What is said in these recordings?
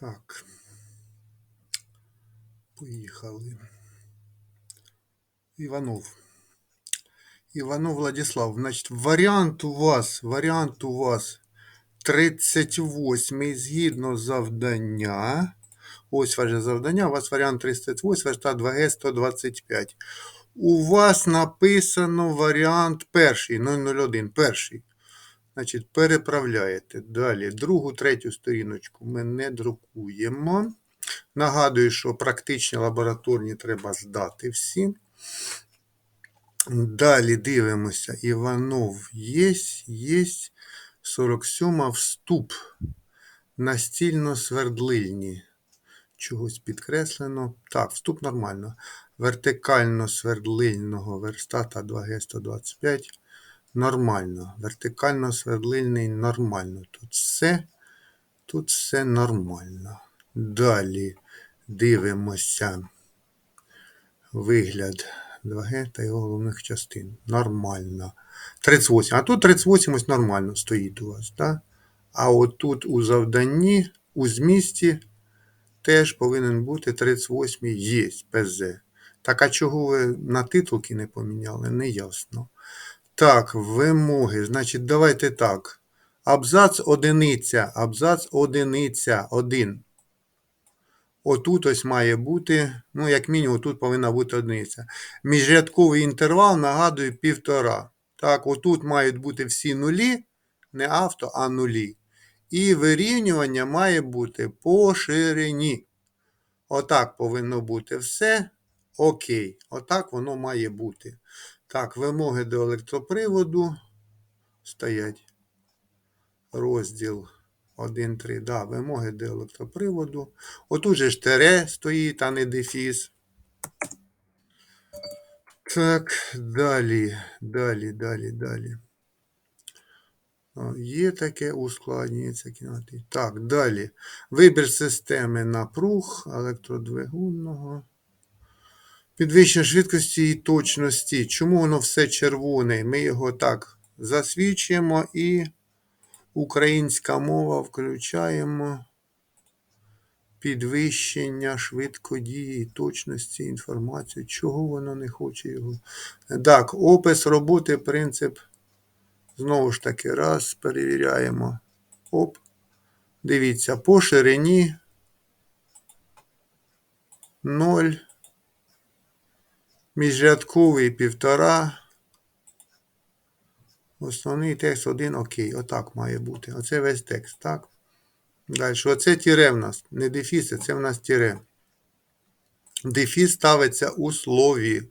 Так. Поїхали. Іванов. Іванов Владислав. Значить, варіант у вас, варіант у вас 38 згідно завдання. Ось ваше завдання. У вас варіант 38, верста 2Г 125. У вас написано варіант перший, 001, перший. Значить, переправляєте. Далі, другу, третю сторіночку ми не друкуємо. Нагадую, що практичні лабораторні треба здати всі. Далі дивимося. Іванов є, є. 47 вступ. Настільно-свердлильні. Чогось підкреслено. Так, вступ нормально. Вертикально-свердлильного верстата 2Г125. Нормально. Вертикально-свердлильний нормально. Тут все. Тут все нормально. Далі дивимося вигляд 2Г та його головних частин. Нормально. 38. А тут 38 ось нормально стоїть у вас. так? А отут у завданні, у змісті теж повинен бути 38 є ПЗ. Так, а чого ви на титулки не поміняли? Не ясно. Так, вимоги. Значить, давайте так. Абзац одиниця. Абзац одиниця. Один. Отут ось має бути, ну, як мінімум, тут повинна бути одиниця. Міжрядковий інтервал, нагадую, півтора. Так, отут мають бути всі нулі, не авто, а нулі. І вирівнювання має бути по ширині. Отак повинно бути все. Окей. Отак воно має бути. Так, вимоги до електроприводу. Стоять. Розділ 1.3. Да, вимоги до електроприводу. Отут же ж тере стоїть, а не дефіс. Так, далі, далі, далі, далі. Є таке ускладнюється кінотip. Так, далі. Вибір системи напруг електродвигунного. Підвищення швидкості і точності. Чому воно все червоне? Ми його так засвідчуємо і українська мова включаємо підвищення швидкодії, точності інформації. Чого воно не хоче його? Так, опис роботи, принцип. Знову ж таки, раз, перевіряємо. Оп. Дивіться, по ширині 0. Міжрядковий півтора. Основний текст один окей. Отак має бути. Оце весь текст, так? Далі. Оце тіре в нас. Не дефіс, це в нас тіре. Дефіс ставиться у слові.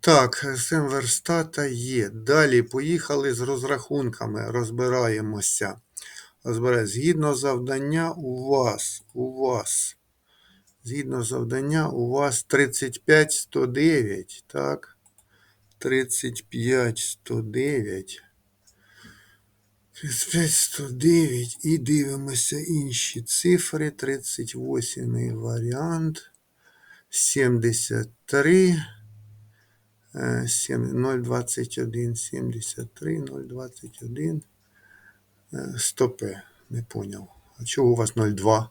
Так, СМ верстата є. Далі поїхали з розрахунками. Розбираємося. Розбираємо. Згідно завдання у вас. У вас. Згідно завдання, у вас 35 109. Так. 35 109. 35 109. І дивимося інші цифри. 38 варіант. 73. 021, 73, 021. Стопе, не поняв. А чого у вас 02?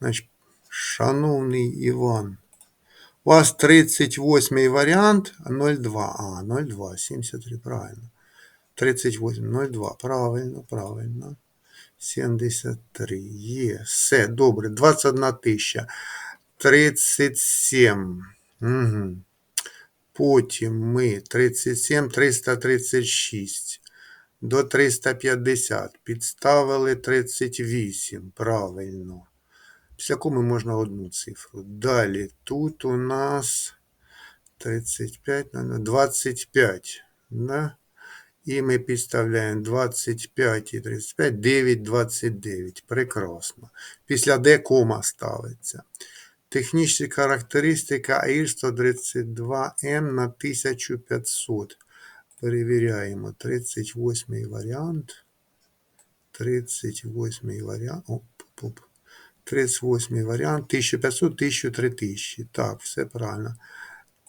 Значить, шановний Іван. У вас 38 варіант, 02. А, 02, 73, правильно. 38, 02. Правильно, правильно. 73. Є. Все, добре. 21 тисяча. 37. Угу. Потім ми 37, 336 до 350. Підставили 38. Правильно. Після коми можна одну цифру. Далі тут у нас 35, 25. Да? І ми підставляємо 25 і 35, 9, 29. Прекрасно. Після де кома ставиться. Технічні характеристика АІР 132М на 1500. Перевіряємо 38 варіант. 38 варіант. Оп, оп. 38 варіант. 1500, 1000, 3000. Так, все правильно.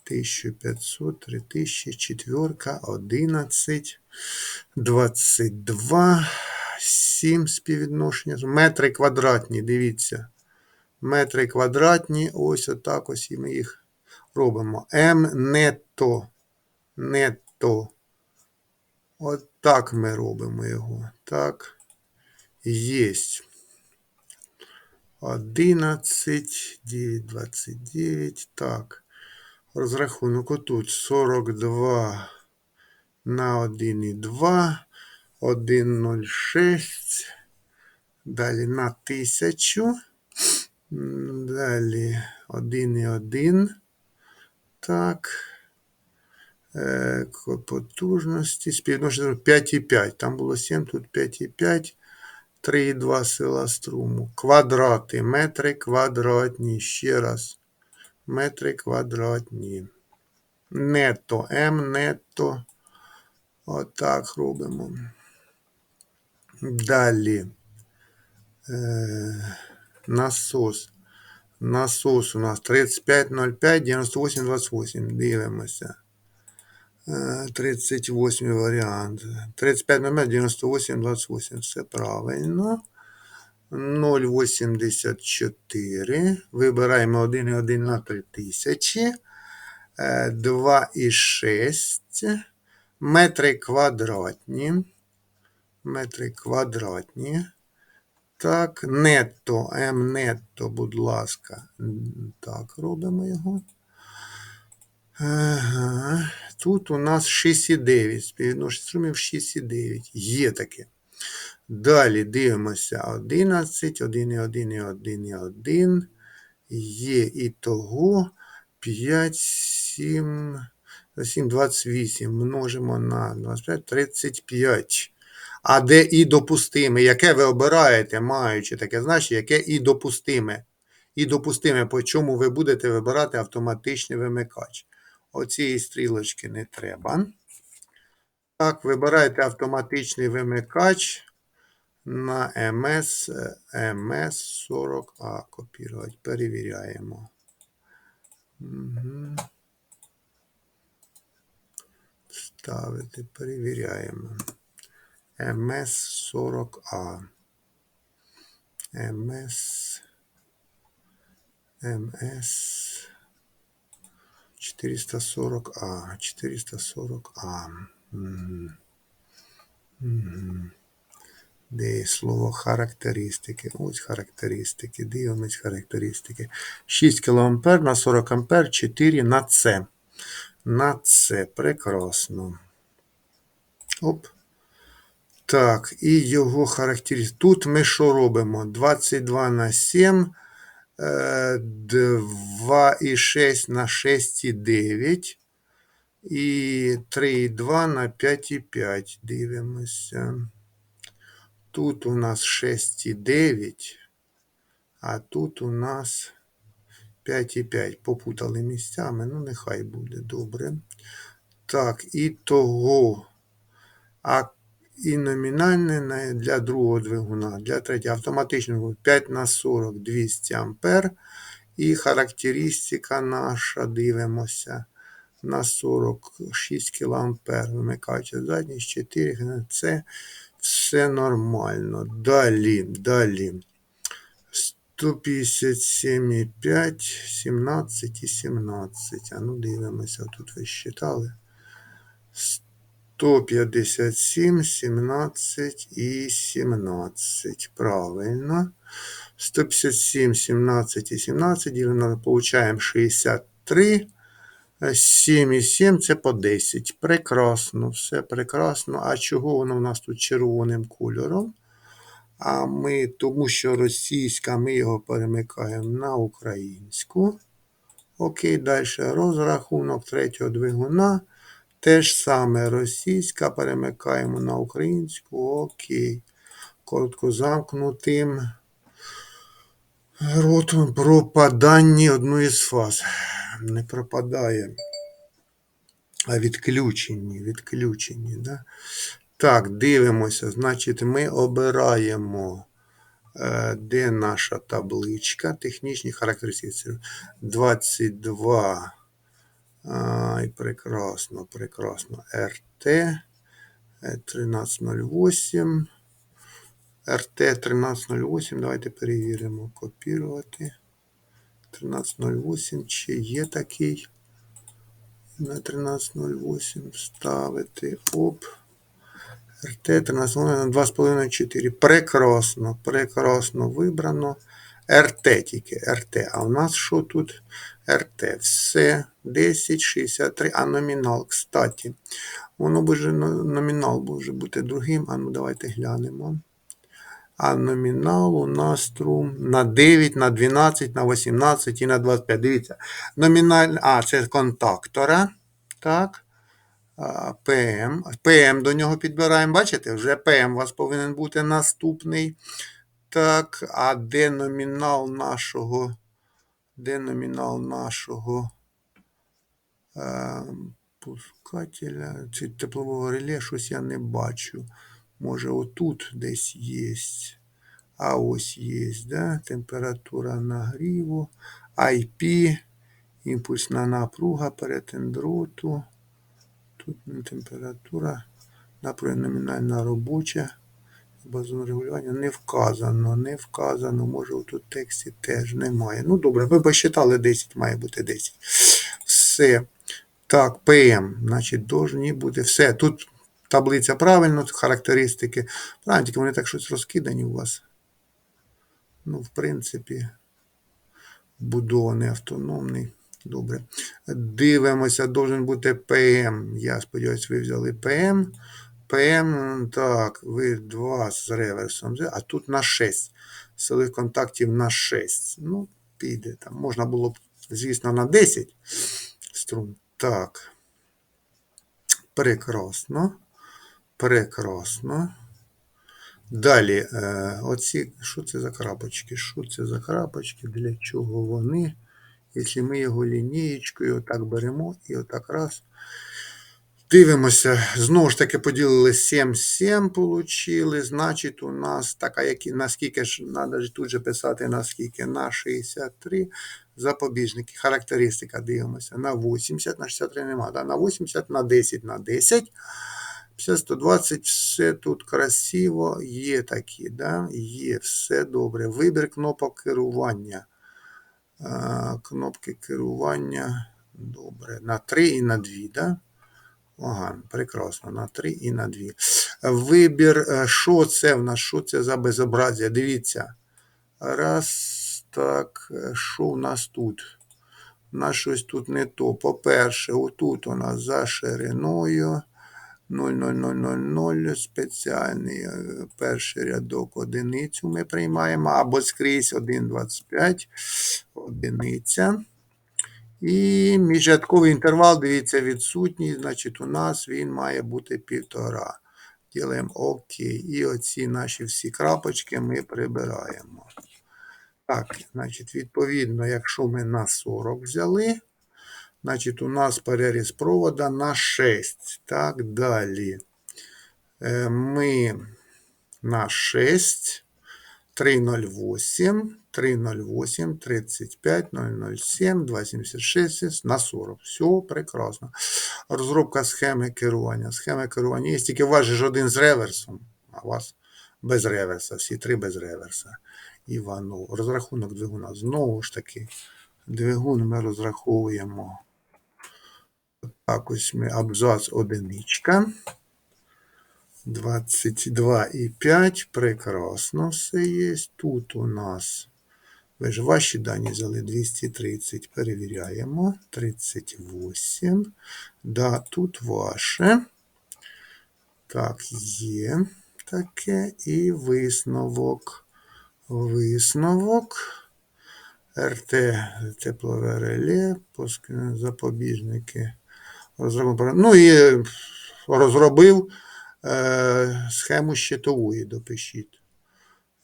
1500, 3000, четверка, 11, 22, 7 співвідношення. Метри квадратні, дивіться. Метри квадратні, ось отак ось і ми їх робимо. М нетто. Нетто. От так ми робимо його. Так. Єсть. 11, 9, 29. Так. Розрахунок отут 42 на 1,2. 1,06. Далі на 1000. Далі 1,1. Так. Е, потужності. Співвідношення 5,5. Там було 7, тут 5,5. 3,2 сила струму. Квадрати. Метри квадратні. Ще раз. Метри квадратні. Нетто. М нетто. Отак робимо. Далі. Е, насос. Насос у нас 3505 98 28. Дивимося. 38 е, варіант. 3505 98 28. Все правильно. 0,84. Вибираємо 1,1 на 3000. 2,6 метри квадратні. Метри квадратні. Так, нетто, М нетто, будь ласка. Так, робимо його. Ага. Тут у нас 6,9. Співвідношення струмів 6,9. Є таке. Далі дивимося 11, 1,1 1, 1. Є і того 5, 7, 7, 28. Множимо на 25, 35. А де і допустиме, яке ви обираєте, маючи таке значення, яке і допустиме. І допустиме, по чому ви будете вибирати автоматичний вимикач. Оцієї стрілочки не треба. Так, вибирайте автоматичний вимикач на MS MS 40A. Копірувати. Перевіряємо. Угу. Ставити, перевіряємо. ms 40A. MS MS 440А. 440А. Угу. Угу. Де є слово характеристики. Ось характеристики. Дивимось характеристики. 6 кА на 40 А 4 на С. На С. Прекрасно. Оп. Так, і його характеристики. Тут ми що робимо? 22 на 7, 2,6 на 6,9 і 3,2 на 5,5. Дивимося. Тут у нас 6,9, а тут у нас 5,5. Попутали місцями, ну нехай буде добре. Так, і того. А і номінальне для другого двигуна, для третього автоматичного 5 на 40 200 А. І характеристика наша, дивимося на 46 кА. Вимикаючи задність 4. Це все нормально. Далі, далі. 157,5, 17 і 17. А ну дивимося, тут ви считали. 157, 17 і 17. Правильно. 157, 17 і 17. Ділимо, получаємо 63. 7 і 7 це по 10. Прекрасно, все прекрасно. А чого воно у нас тут червоним кольором? А ми, тому що російська, ми його перемикаємо на українську. Окей, далі розрахунок третього двигуна. Те ж саме російська, перемикаємо на українську. Окей. Коротко замкнутим ротом пропадання одної з фаз. Не пропадає. А відключені. відключені, да? Так, дивимося. Значить, ми обираємо, е, де наша табличка. Технічні характеристики. 22. Ай, прекрасно, прекрасно. РТ 1308. РТ 1308. Давайте перевіримо. Копірувати. 1308. Чи є такий? На 1308 ставити. Оп. РТ 13 на 2,5 4. Прекрасно. Прекрасно вибрано. РТ тільки РТ. А у нас що тут? РТ. Все. 1063. А номінал, кстати. Воно б вже номінал може бути другим. А ну давайте глянемо. А номінал у нас струм на 9, на 12, на 18 і на 25. Дивіться. Номінальний, а, це контактора. Так. ПМ. ПМ до нього підбираємо. Бачите? Вже ПМ у вас повинен бути наступний. Так, а де номінал нашого? Де номінал нашого пускателя? Чи теплового реле? Щось я не бачу. Може, отут десь є. А ось є, да? температура нагріву, IP, імпульсна напруга, перетин дроту. Тут температура, напруга номінальна робоча. Базон регулювання не вказано, не вказано. Може, в тексті теж немає. Ну, добре, ви посчитали 10, має бути 10. Все. Так, ПМ. Значить, должні бути. Все. Тут таблиця правильно, характеристики. Правильно, тільки вони так щось розкидані у вас. Ну, в принципі, будований автономний. Добре. Дивимося, должен бути ПМ. Я сподіваюся, ви взяли ПМ. ПМ, так, ви 2 з реверсом. А тут на 6. Силових контактів на 6. Ну, піде там. Можна було б, звісно, на 10 струн. Так. Прекрасно. Прекрасно. Далі, е, оці, що це за крапочки? Що це за крапочки? Для чого вони? Якщо ми його лінієчкою отак беремо і отак раз. Дивимося, знову ж таки, поділили 7-7, получили. Значить, у нас така, які, наскільки ж треба тут же писати, наскільки на 63 запобіжники. Характеристика дивимося на 80, на 63 нема. Да? На 80, на 10, на 10. 50, 120, все тут красиво. Є такі, да? є, все добре. Вибір кнопок керування. Кнопки керування. Добре. На 3 і на 2, да? Ага, прекрасно, на 3 і на 2. Вибір, е, що це в нас? Що це за безобразія? Дивіться. Раз, так, е, що у нас тут? У нас щось тут не то. По-перше, отут у нас за шириною 0,0000 спеціальний е, перший рядок одиницю ми приймаємо, або скрізь 1,25 одиниця. І міжрядковий інтервал, дивіться, відсутній, значить, у нас він має бути півтора. Ділимо ОК. І оці наші всі крапочки ми прибираємо. Так, значить, відповідно, якщо ми на 40 взяли, значить, у нас переріз провода на 6. Так, далі. Е, ми на 6. 308, 308, 35, 007, 276 на 40. Все прекрасно. Розробка схеми керування. Схема керування є, тільки ж один з реверсом, а у вас без реверса, всі три без реверса. Іванов. Розрахунок двигуна. Знову ж таки, двигун ми розраховуємо. Так ось ми абзац одиничка. 22,5. Прекрасно все є. Тут у нас. Ви ж ваші дані взяли 230. Перевіряємо. 38. Да, тут ваше. Так, є таке. І висновок. Висновок. РТ теплове реле, запобіжники. Розробив. Ну і розробив. Е, схему щитової допишіть.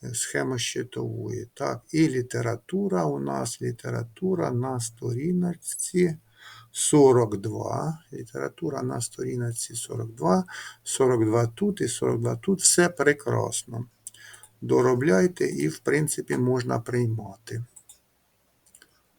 Е, схема щитової. Так, і література у нас література на сторіночці 42. Література на сторіночці 42. 42 тут і 42 тут. Все прекрасно. Доробляйте і, в принципі, можна приймати.